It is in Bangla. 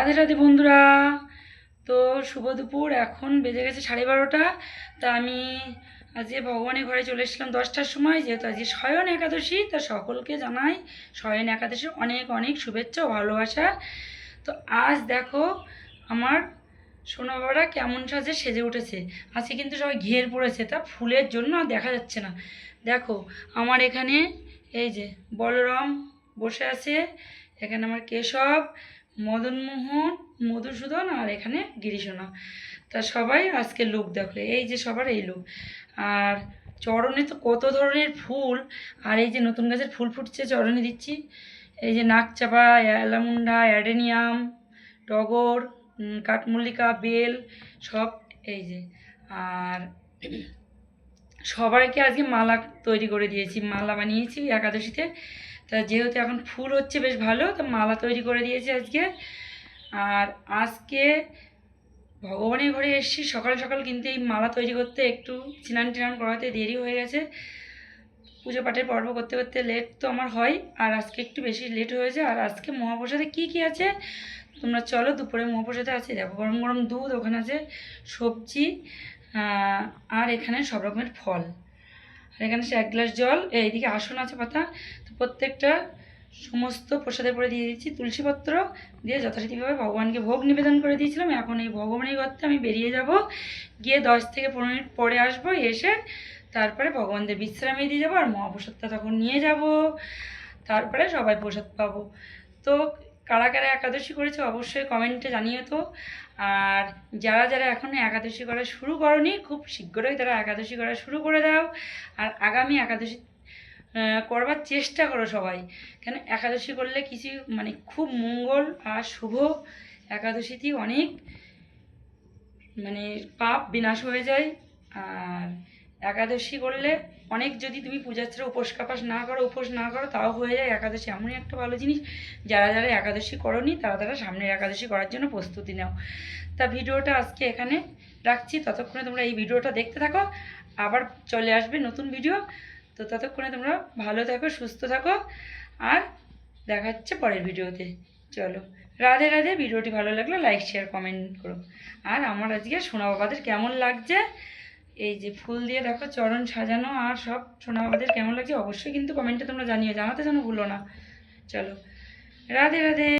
রাধে রাধে বন্ধুরা, তো শুভ দুপুর, এখন বেজে গেছে সাড়ে বারোটা। তা আমি আজকে ভগবানের ঘরে চলে এসেছিলাম দশটার সময়, যেহেতু আজকে শয়ন একাদশী, তা সকলকে জানাই শয়ন একাদশীর অনেক অনেক শুভেচ্ছা ভালোবাসা। তো আজ দেখো আমার সোনা কেমন সাজে সেজে উঠেছে। আজকে কিন্তু সবাই ঘের পড়েছে, তা ফুলের জন্য দেখা যাচ্ছে না। দেখো, আমার এখানে এই যে বলরাম বসে আছে, এখানে আমার কেশব মদনমোহন, মধুসূদন আর এখানে গিরিশোনা। তা সবাই আজকে লুক দেখো এই যে সবার এই লুক। আর চরণে তো কত ধরনের ফুল, আর এই যে নতুন গাছের ফুল ফুটছে, চরণে দিচ্ছি। এই যে নাকচাপা অ্যালামুন্ডা অ্যাডেনিয়াম, টগর কাঠমল্লিকা, বেল, সব এই যে। আর সবাইকে আজকে মালা তৈরি করে দিয়েছি, মালা বানিয়েছি একাদশীতে। তা যেহেতু এখন ফুল হচ্ছে বেশ ভালো, তো মালা তৈরি করে দিয়েছি আজকে। আর আজকে ভগবানের ঘরে এসেছি, সকাল সকাল কিন্তু এই মালা তৈরি করতে একটু স্নান টিনান করাতে দেরি হয়ে গেছে। পুজো পাঠের পর্ব করতে করতে লেট তো আমার হয়, আর আজকে একটু বেশি লেট হয়েছে। আর আজকে মহাপ্রসাদে কী কী আছে? তোমরা চলো দুপুরে মহাপ্রসাদে আছে, দেখো গরম গরম দুধ, ওখানে আছে সবজি আর এখানে সব রকমের ফল। আর এখানে সে এক গ্লাস জল এইদিকে আসন আছে পাতা, তো প্রত্যেকটা সমস্ত প্রসাদের পরে দিয়ে দিচ্ছি তুলসীপত্র দিয়ে যথারীতিভাবে ভগবানকে ভোগ নিবেদন করে দিয়েছিলাম। এখন এই ভগবানের গর্তে আমি বেরিয়ে যাব। গিয়ে দশ থেকে পনেরো মিনিট পরে আসব, এসে তারপরে ভগবানদের বিশ্রামে দিয়ে যাব আর মহাপ্রসাদটা তখন নিয়ে যাব। তারপরে সবাই প্রসাদ পাবো। তো কারা কারা একাদশী করেছে অবশ্যই কমেন্টে জানিও তো। আর যারা যারা এখনও একাদশী করা শুরু করনি, খুব শীঘ্রই তারা একাদশী করা শুরু করে দাও। আর আগামী একাদশী করবার চেষ্টা করো সবাই। কেন একাদশী করলে কিছু মানে খুব মঙ্গল আর শুভ একাদশীতে অনেক মানে পাপ বিনাশ হয়ে যায়। আর একাদশী করলে অনেক যদি তুমি পূজার উপোস কাপাস না করো, উপোস না করো, তাও হয়ে যায় একাদশী। এমনই একটা ভালো জিনিস, যারা যারা একাদশী করনি, তারা তারা সামনের একাদশী করার জন্য প্রস্তুতি নাও। তা ভিডিওটা আজকে এখানে রাখছি। ততক্ষণে তোমরা এই ভিডিওটা দেখতে থাকো। আবার চলে আসবে নতুন ভিডিও। তো ততক্ষণে তোমরা ভালো থাকো, সুস্থ থাকো। আর দেখা হচ্ছে পরের ভিডিওতে। চলো, রাধে রাধে। ভিডিওটি ভালো লাগলে লাইক শেয়ার কমেন্ট করো। আর আমার আজকে সোনা বাবাদের কেমন লাগছে? এই যে ফুল দিয়ে দেখো চরণ সাজানো আর সব সোনা আমাদের কেমন লাগছে, অবশ্যই কিন্তু কমেন্টে তোমরা জানিও জানাতে যেন ভুলো না। চলো, রাধে রাধে।